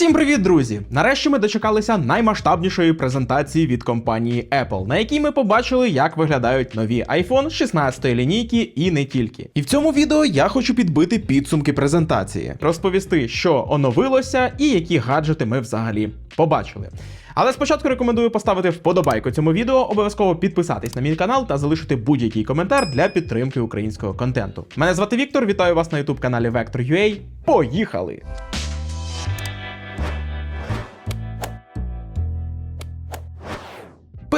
Всім привіт, друзі! Нарешті ми дочекалися наймасштабнішої презентації від компанії Apple, на якій ми побачили, як виглядають нові iPhone 16 лінійки і не тільки. І в цьому відео я хочу підбити підсумки презентації, розповісти, що оновилося і які гаджети ми взагалі побачили. Але спочатку рекомендую поставити вподобайку цьому відео, обов'язково підписатись на мій канал та залишити будь-який коментар для підтримки українського контенту. Мене звати Віктор, вітаю вас на youtube каналі Vector.ua. Поїхали!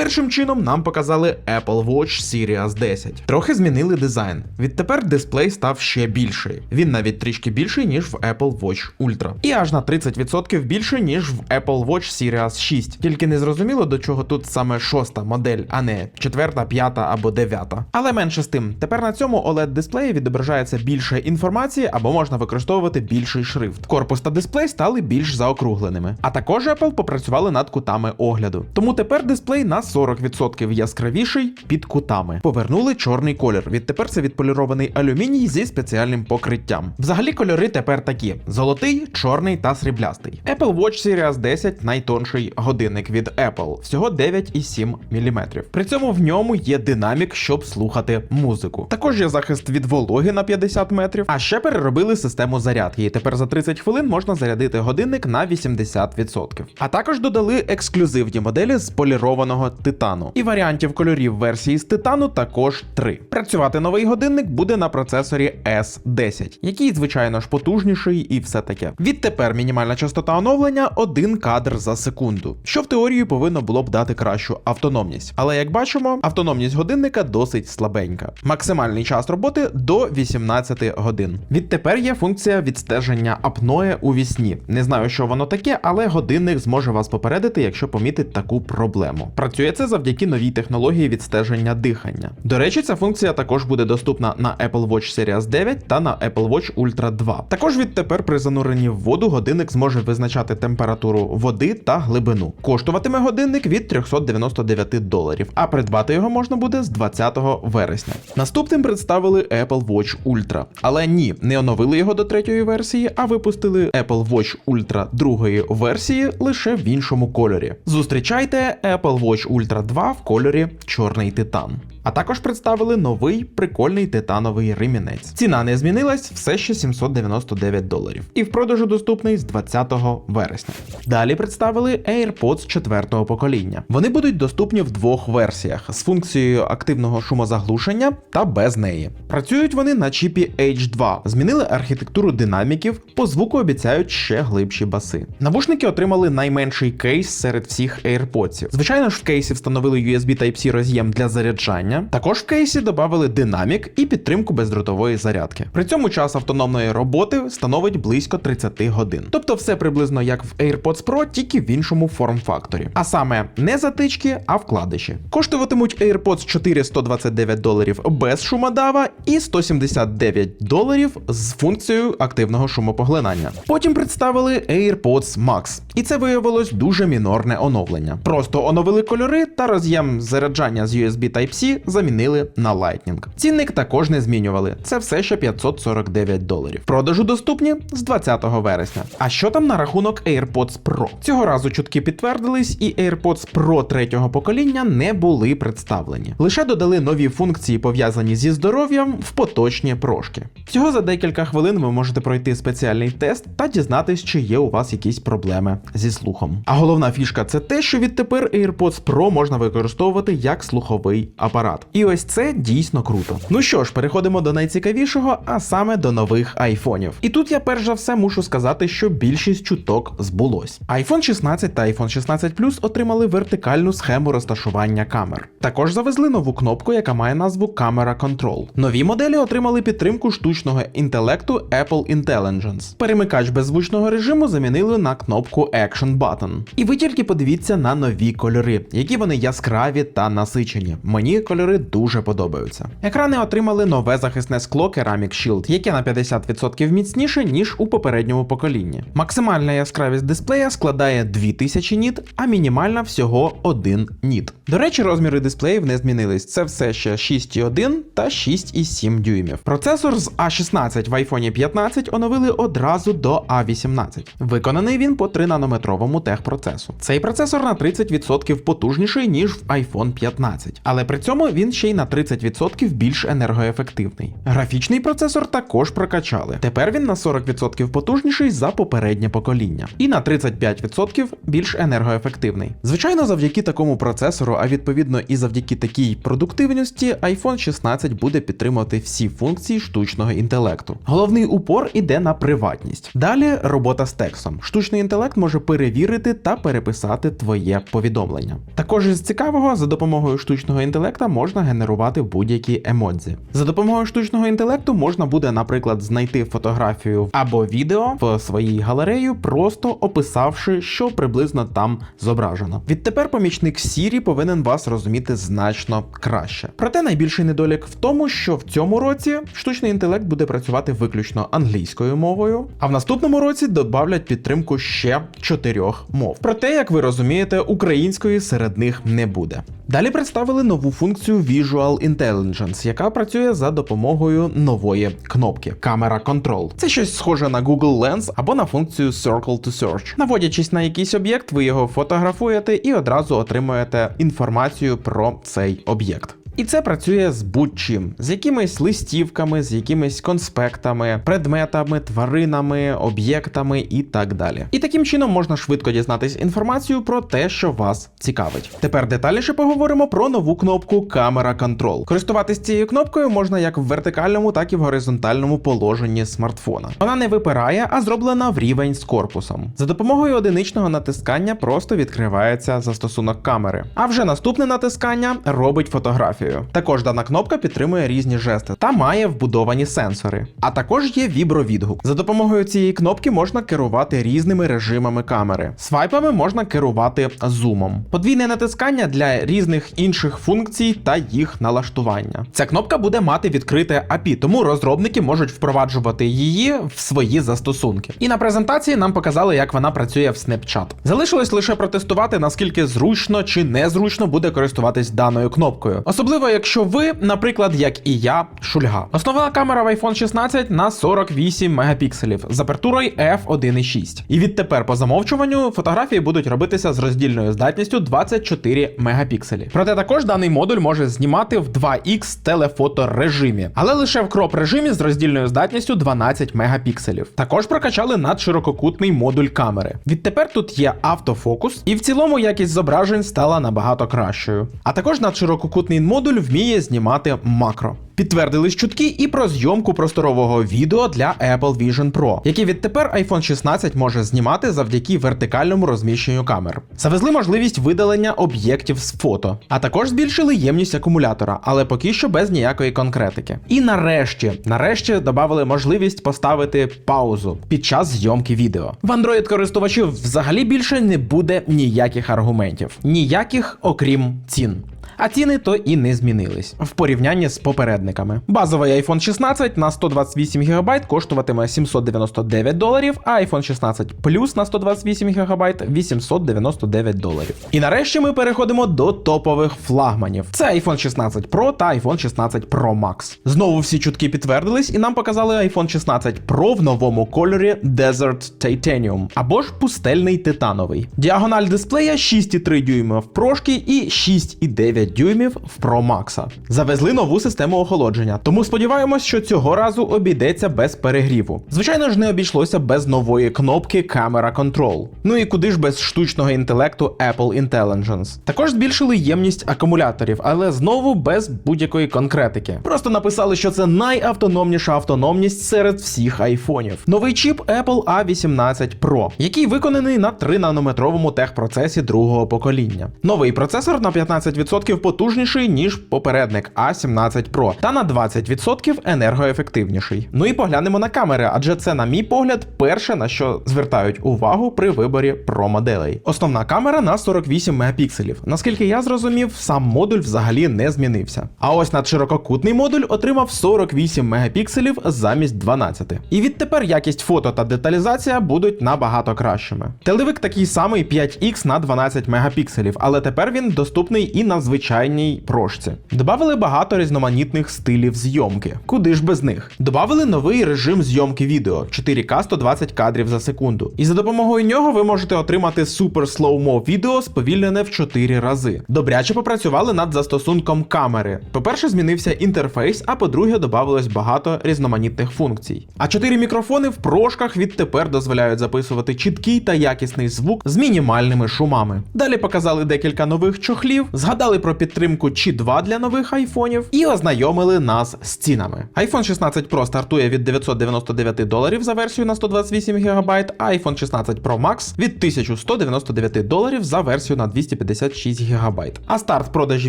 Першим чином нам показали Apple Watch Series 10. Трохи змінили дизайн. Відтепер дисплей став ще більший. Він навіть трішки більший, ніж в Apple Watch Ultra. І аж на 30% більший, ніж в Apple Watch Series 6. Тільки не зрозуміло, до чого тут саме шоста модель, а не четверта, п'ята або дев'ята. Але менше з тим, тепер на цьому oled дисплеї відображається більше інформації або можна використовувати більший шрифт. Корпус та дисплей стали більш заокругленими. А також Apple попрацювали над кутами огляду. Тому тепер дисплей на 40% яскравіший під кутами. Повернули чорний колір. Відтепер це відполірований алюміній зі спеціальним покриттям. Взагалі кольори тепер такі: золотий, чорний та сріблястий. Apple Watch Series 10 найтонший годинник від Apple, всього 9,7 мм. При цьому в ньому є динамік, щоб слухати музику. Також є захист від вологи на 50 метрів. А ще переробили систему зарядки. І тепер за 30 хвилин можна зарядити годинник на 80%. А також додали ексклюзивні моделі з полірованого титану. І варіантів кольорів версії з титану також три. Працювати новий годинник буде на процесорі S10, який, звичайно ж, потужніший і все таке. Відтепер мінімальна частота оновлення 1 кадр за секунду, що в теорії повинно було б дати кращу автономність. Але як бачимо, автономність годинника досить слабенька. Максимальний час роботи до 18 годин. Відтепер є функція відстеження апноe у вісні. Не знаю, що воно таке, але годинник зможе вас попередити, якщо помітить таку проблему. Працює це завдяки новій технології відстеження дихання. До речі, ця функція також буде доступна на Apple Watch Series 9 та на Apple Watch Ultra 2. Також відтепер при зануренні в воду годинник зможе визначати температуру води та глибину. Коштуватиме годинник від 399 доларів, а придбати його можна буде з 20 вересня. Наступним представили Apple Watch Ultra. Але ні, не оновили його до третьої версії, а випустили Apple Watch Ultra другої версії лише в іншому кольорі. Зустрічайте Apple Watch Ultra 2 в кольорі чорний титан. А також представили новий прикольний титановий ремінець. Ціна не змінилась, все ще 799 доларів. І в продажу доступний з 20 вересня. Далі представили AirPods 4 покоління. Вони будуть доступні в двох версіях з функцією активного шумозаглушення та без неї. Працюють вони на чіпі H2, змінили архітектуру динаміків, по звуку обіцяють ще глибші баси. Навушники отримали найменший кейс серед всіх AirPods. Звичайно ж, в кейсі встановили USB Type-C роз'єм для заряджання. Також в кейсі додали динамік і підтримку бездротової зарядки. При цьому час автономної роботи становить близько 30 годин. Тобто все приблизно як в AirPods Pro, тільки в іншому форм-факторі. А саме не затички, а вкладиші. Коштуватимуть AirPods 4 129 доларів без шумодава і 179 доларів з функцією активного шумопоглинання. Потім представили AirPods Max, і це виявилось дуже мінорне оновлення. Просто оновили кольори та роз'єм заряджання з USB Type-C замінили на Lightning. Цінник також не змінювали. Це все ще 549 доларів. Продажу доступні з 20 вересня. А що там на рахунок AirPods Pro? Цього разу чутки підтвердились, і AirPods Pro третього покоління не були представлені. Лише додали нові функції, пов'язані зі здоров'ям в поточні прошки. Всього за декілька хвилин ви можете пройти спеціальний тест та дізнатись, чи є у вас якісь проблеми зі слухом. А головна фішка це те, що відтепер AirPods Pro можна використовувати як слуховий апарат. І ось це дійсно круто. Ну що ж, переходимо до найцікавішого, а саме до нових айфонів. І тут я перш за все мушу сказати, що більшість чуток збулось. iPhone 16 та iPhone 16 Plus отримали вертикальну схему розташування камер. Також завезли нову кнопку, яка має назву Camera Control. Нові моделі отримали підтримку штучного інтелекту Apple Intelligence. Перемикач беззвучного режиму замінили на кнопку Action Button. І ви тільки подивіться на нові кольори, які вони яскраві та насичені. Мені кольори кольори дуже подобаються. Екрани отримали нове захисне скло Ceramic Shield, яке на 50% міцніше, ніж у попередньому поколінні. Максимальна яскравість дисплея складає 2000 ніт, а мінімальна всього 1 ніт. До речі, розміри дисплеїв не змінились. Це все ще 6,1 та 6,7 дюймів. Процесор з A16 в iPhone 15 оновили одразу до A18. Виконаний він по 3 нанометровому техпроцесу. Цей процесор на 30% потужніший, ніж в iPhone 15, але при цьому він ще й на 30% більш енергоефективний. Графічний процесор також прокачали. Тепер він на 40% потужніший за попереднє покоління, і на 35% більш енергоефективний. Звичайно, завдяки такому процесору, а відповідно і завдяки такій продуктивності, iPhone 16 буде підтримувати всі функції штучного інтелекту. Головний упор іде на приватність. Далі робота з текстом. Штучний інтелект може перевірити та переписати твоє повідомлення. Також із цікавого, за допомогою штучного інтелекта можна генерувати будь-які емодзі. За допомогою штучного інтелекту можна буде, наприклад, знайти фотографію або відео в своїй галереї, просто описавши, що приблизно там зображено. Відтепер помічник Siri повинен вас розуміти значно краще. Проте найбільший недолік в тому, що в цьому році штучний інтелект буде працювати виключно англійською мовою, а в наступному році додавлять підтримку ще чотирьох мов. Проте, як ви розумієте, української серед них не буде. Далі представили нову функцію Visual Intelligence, яка працює за допомогою нової кнопки Camera Control. Це щось схоже на Google Lens або на функцію Circle to Search. Наводячись на якийсь об'єкт, ви його фотографуєте і одразу отримуєте інформацію про цей об'єкт. І це працює з будь-чим, з якимись листівками, з якимись конспектами, предметами, тваринами, об'єктами і так далі. І таким чином можна швидко дізнатись інформацію про те, що вас цікавить. Тепер детальніше поговоримо про нову кнопку Camera Control. Користуватись цією кнопкою можна як в вертикальному, так і в горизонтальному положенні смартфона. Вона не випирає, а зроблена в рівень з корпусом. За допомогою одиничного натискання просто відкривається застосунок камери. А вже наступне натискання робить фотографію. Також дана кнопка підтримує різні жести та має вбудовані сенсори. А також є вібровідгук. За допомогою цієї кнопки можна керувати різними режимами камери. Свайпами можна керувати зумом. Подвійне натискання для різних інших функцій та їх налаштування. Ця кнопка буде мати відкрите API, тому розробники можуть впроваджувати її в свої застосунки. І на презентації нам показали, як вона працює в Snapchat. Залишилось лише протестувати, наскільки зручно чи незручно буде користуватись даною кнопкою. Особливо, якщо ви, наприклад, як і я, шульга. Основна камера в iPhone 16 на 48 мегапікселів з апертурою f1.6. І відтепер по замовчуванню фотографії будуть робитися з роздільною здатністю 24 мегапікселі. Проте також даний модуль може знімати в 2х телефоторежимі, але лише в кроп режимі з роздільною здатністю 12 мегапікселів. Також прокачали надширококутний модуль камери. Відтепер тут є автофокус, і в цілому якість зображень стала набагато кращою. А також надширококутний модуль вміє знімати макро. Підтвердились чутки і про зйомку просторового відео для Apple Vision Pro, який відтепер iPhone 16 може знімати завдяки вертикальному розміщенню камер. Завезли можливість видалення об'єктів з фото, а також збільшили ємність акумулятора, але поки що без ніякої конкретики. І нарешті, нарешті, додали можливість поставити паузу під час зйомки відео. В Android користувачів взагалі більше не буде ніяких аргументів, ніяких окрім цін. А ціни то і не змінились в порівнянні з попередниками. Базовий iPhone 16 на 128 ГБ коштуватиме 799 доларів, а iPhone 16 Plus на 128 ГБ 899 доларів. І нарешті ми переходимо до топових флагманів. Це iPhone 16 Pro та iPhone 16 Pro Max. Знову всі чутки підтвердились, і нам показали iPhone 16 Pro в новому кольорі Desert Titanium або ж пустельний титановий. Діагональ дисплея 6,3 дюйма в прошки і 6,9 дюймів в Pro Max. Завезли нову систему охолодження, тому сподіваємось, що цього разу обійдеться без перегріву. Звичайно ж, не обійшлося без нової кнопки Camera Control. Ну і куди ж без штучного інтелекту Apple Intelligence. Також збільшили ємність акумуляторів, але знову без будь-якої конкретики. Просто написали, що це найавтономніша автономність серед всіх айфонів. Новий чіп Apple A18 Pro, який виконаний на 3 нанометровому техпроцесі другого покоління. Новий процесор на 15% 20% потужніший, ніж попередник A17 Pro, та на 20% енергоефективніший. Ну і поглянемо на камери, адже це, на мій погляд, перше на що звертають увагу при виборі Pro моделей. Основна камера на 48 мегапікселів. Наскільки я зрозумів, сам модуль взагалі не змінився. А ось надширококутний модуль отримав 48 мегапікселів замість 12. І відтепер якість фото та деталізація будуть набагато кращими. Телевик такий самий 5X на 12 мегапікселів, але тепер він доступний і на звичайній прошці. Добавили багато різноманітних стилів зйомки. Куди ж без них? Добавили новий режим зйомки відео 4К 120 кадрів за секунду. І за допомогою нього ви можете отримати супер слоумо відео сповільнене в 4 рази. Добряче попрацювали над застосунком камери. По-перше, змінився інтерфейс, а по-друге, додавалось багато різноманітних функцій. А чотири мікрофони в прошках відтепер дозволяють записувати чіткий та якісний звук з мінімальними шумами. Далі показали декілька нових чохлів, згадали про підтримку Qi 2 для нових айфонів і ознайомили нас з цінами. iPhone 16 Pro стартує від 999 доларів за версію на 128 ГБ, а iPhone 16 Pro Max від 1199 доларів за версію на 256 ГБ. А старт продажі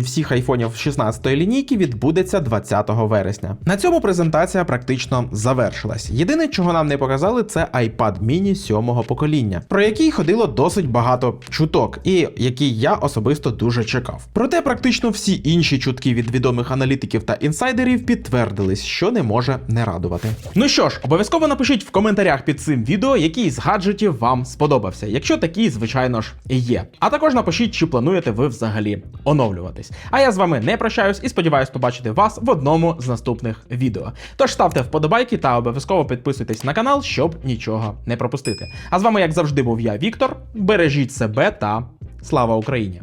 всіх айфонів 16 лінійки відбудеться 20 вересня. На цьому презентація практично завершилась. Єдине, чого нам не показали, це iPad mini 7 покоління, про який ходило досить багато чуток, і який я особисто дуже чекав. Проте практично всі інші чутки від відомих аналітиків та інсайдерів підтвердились, що не може не радувати. Ну що ж, обов'язково напишіть в коментарях під цим відео, який з гаджетів вам сподобався, якщо такий, звичайно ж, є. А також напишіть, чи плануєте ви взагалі оновлюватись. А я з вами не прощаюсь і сподіваюсь побачити вас в одному з наступних відео. Тож ставте вподобайки та обов'язково підписуйтесь на канал, щоб нічого не пропустити. А з вами, як завжди, був я, Віктор. Бережіть себе та слава Україні!